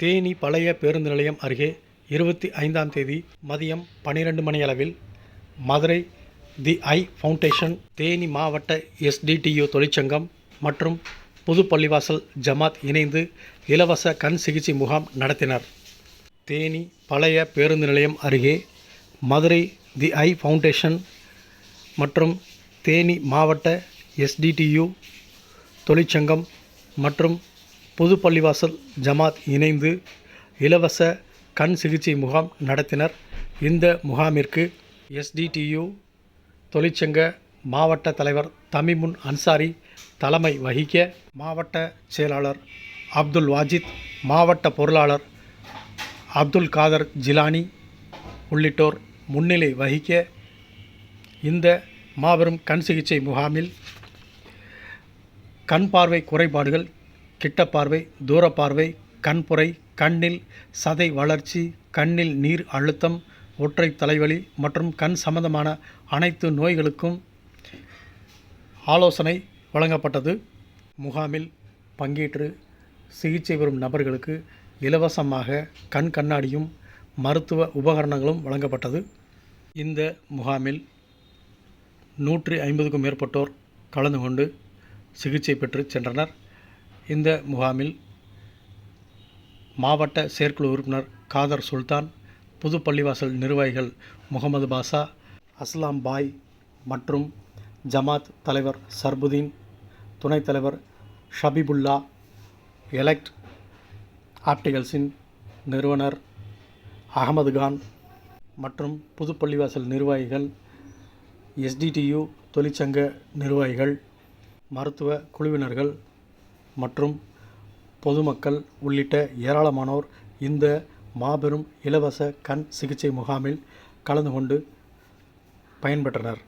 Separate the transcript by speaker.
Speaker 1: தேனி பழைய பேருந்து நிலையம் அருகே இருபத்தி ஐந்தாம் தேதி மதியம் பன்னிரெண்டு மணியளவில் Madurai the I foundation Theni மாவட்ட எஸ்டிடியு தொழிற்சங்கம் மற்றும் புது பள்ளிவாசல் ஜமாத் இணைந்து இலவச கண் சிகிச்சை முகாம் நடத்தினர். தேனி பழைய பேருந்து நிலையம் அருகே மதுரை தி ஐ ஃபவுண்டேஷன் மற்றும் தேனி மாவட்ட எஸ்டிடியு தொழிற்சங்கம் மற்றும் புது பள்ளிவாசல் ஜமாத் இணைந்து இலவச கண் சிகிச்சை முகாம் நடத்தினர். இந்த முகாமிற்கு எஸ்டிடியு தொழிற்சங்க மாவட்ட தலைவர் தமிமுன் அன்சாரி தலைமை வகிக்க மாவட்ட செயலாளர் அப்துல் வாஜித் மாவட்ட பொருளாளர் அப்துல் காதர் ஜிலானி உள்ளிட்டோர் முன்னிலை வகிக்க இந்த மாபெரும் கண் சிகிச்சை முகாமில் கண் பார்வை குறைபாடுகள் கிட்ட பார்வை கண்புரை கண்ணில் சதை வளர்ச்சி கண்ணில் நீர் அழுத்தம் ஒற்றை தலைவலி மற்றும் கண் சம்பந்தமான அனைத்து நோய்களுக்கும் ஆலோசனை வழங்கப்பட்டது. முகாமில் பங்கேற்று சிகிச்சை பெறும் நபர்களுக்கு இலவசமாக கண் கண்ணாடியும் மருத்துவ உபகரணங்களும் வழங்கப்பட்டது. இந்த முகாமில் நூற்றி ஐம்பதுக்கும் மேற்பட்டோர் கலந்து கொண்டு சிகிச்சை பெற்று சென்றனர். இந்த முகாமில் மாவட்ட செயற்குழு உறுப்பினர் காதர் சுல்தான் புது பள்ளிவாசல் நிர்வாகிகள் முகமது பாஷா அஸ்லாம் பாய் மற்றும் ஜமாத் தலைவர் சர்புதீன் துணைத் தலைவர் ஷபிபுல்லா எலக்ட் ஆப்டிகல்ஸின் நிறுவனர் அகமது கான் மற்றும் புது பள்ளிவாசல் நிர்வாகிகள் எஸ்டிடியு தொழிற்சங்க நிர்வாகிகள் மருத்துவ குழுவினர்கள் மற்றும் பொதுமக்கள் உள்ளிட்ட ஏராளமானோர் இந்த மாபெரும் இலவச கண் சிகிச்சை முகாமில் கலந்து கொண்டு பயன்பெற்றனர்.